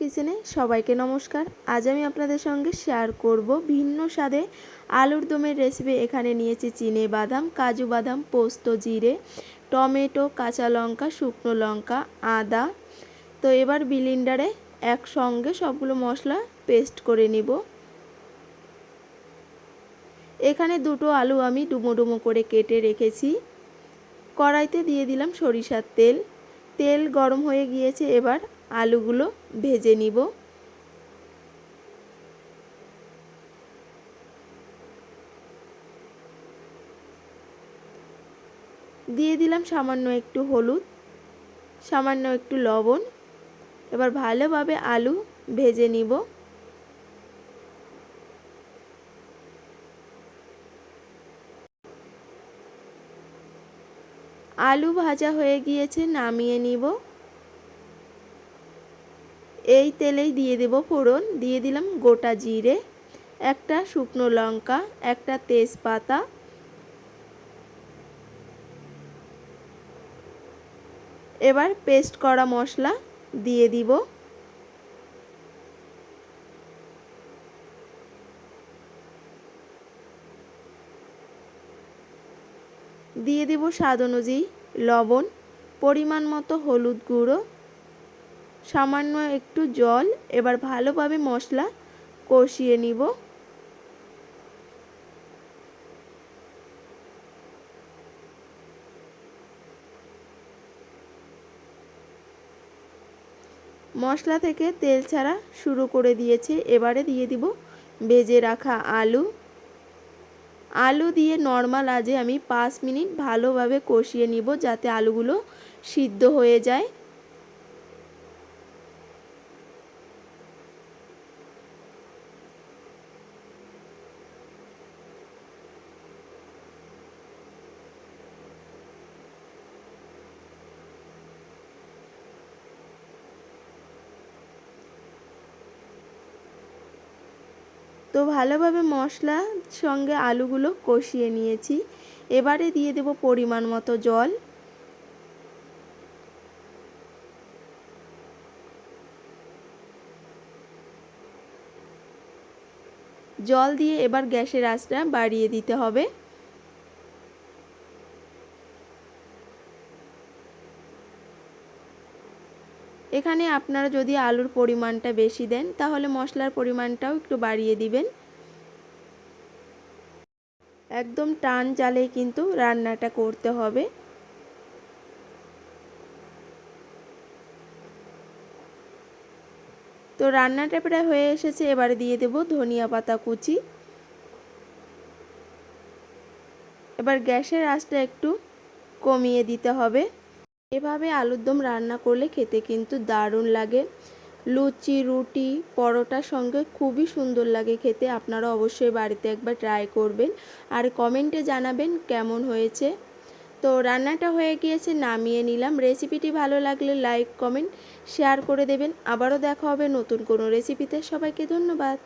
কিচেনে সবাইকে নমস্কার। আজ আমি আপনাদের সঙ্গে শেয়ার করব ভিন্ন স্বাদে আলুর দমের রেসিপি এখানে নিয়েছি চিনে বাদাম, কাজু বাদাম, পোস্ত, জিরে, টমেটো, কাঁচা লঙ্কা, শুকনো লঙ্কা, আদা। তো এবার বিলিন্ডারে একসঙ্গে সবগুলো মশলা পেস্ট করে নিব। এখানে দুটো আলু আমি ডুমো ডুমো করে কেটে রেখেছি। কড়াইতে দিয়ে দিলাম সরিষার তেল। তেল গরম হয়ে গিয়েছে, এবার আলুগুলো ভেজে নিব। দিয়ে দিলাম সামান্য একটু হলুদ, সামান্য একটু লবণ। এবার ভালোভাবে আলু ভেজে নিব। আলু ভাজা হয়ে গিয়েছে, নামিয়ে নিব। এই তেলেই দিয়ে দেব ফোড়ন। দিয়ে দিলাম গোটা জিরে, একটা শুকনো লঙ্কা, একটা তেজপাতা। এবার পেস্ট করা মশলা দিয়ে দিব। দিয়ে দিব স্বাদ অনুযায়ী লবণ, পরিমাণ মতো হলুদ গুঁড়ো। সামান্য একটু জল, এবার ভালোভাবে মশলা কষিয়ে নিব। মশলা থেকে তেল ছাড়া শুরু করে দিয়েছে। এবারে দিয়ে দিব বেজে রাখা আলু। আলু দিয়ে নর্মাল আজে আমি পাঁচ মিনিট ভালোভাবে কষিয়ে নিব যাতে আলুগুলো সিদ্ধ হয়ে যায়। তো ভালোভাবে মশলা সঙ্গে আলুগুলো কষিয়ে নিয়েছি। এবারে দিয়ে দেব পরিমাণ মতো জল। জল দিয়ে এবার গ্যাসের আঁচটা বাড়িয়ে দিতে হবে। এখানে আপনারা যদি আলুর পরিমাণটা বেশি দেন, তাহলে মশলার পরিমাণটাও একটু বাড়িয়ে দিবেন। একদম টান জালে কিন্তু রান্নাটা করতে হবে। তো রান্নাটা প্রায় হয়ে এসেছে, এবারে দিয়ে দেব ধনিয়া পাতা কুচি। এবার গ্যাসের আঁচটা একটু কমিয়ে দিতে হবে। এভাবে আলুর দম রান্না করলে খেতে কিন্তু দারুণ লাগে। লুচি, রুটি, পরোটার সঙ্গে খুবই সুন্দর লাগে খেতে। আপনারা অবশ্যই বাড়িতে একবার ট্রাই করবেন আর কমেন্টে জানাবেন কেমন হয়েছে। তো রান্নাটা হয়ে গিয়েছে, নামিয়ে নিলাম। রেসিপিটি ভালো লাগলে লাইক কমেন্ট শেয়ার করে দেবেন। আবারও দেখা হবে নতুন কোনো রেসিপিতে সবাইকে ধন্যবাদ।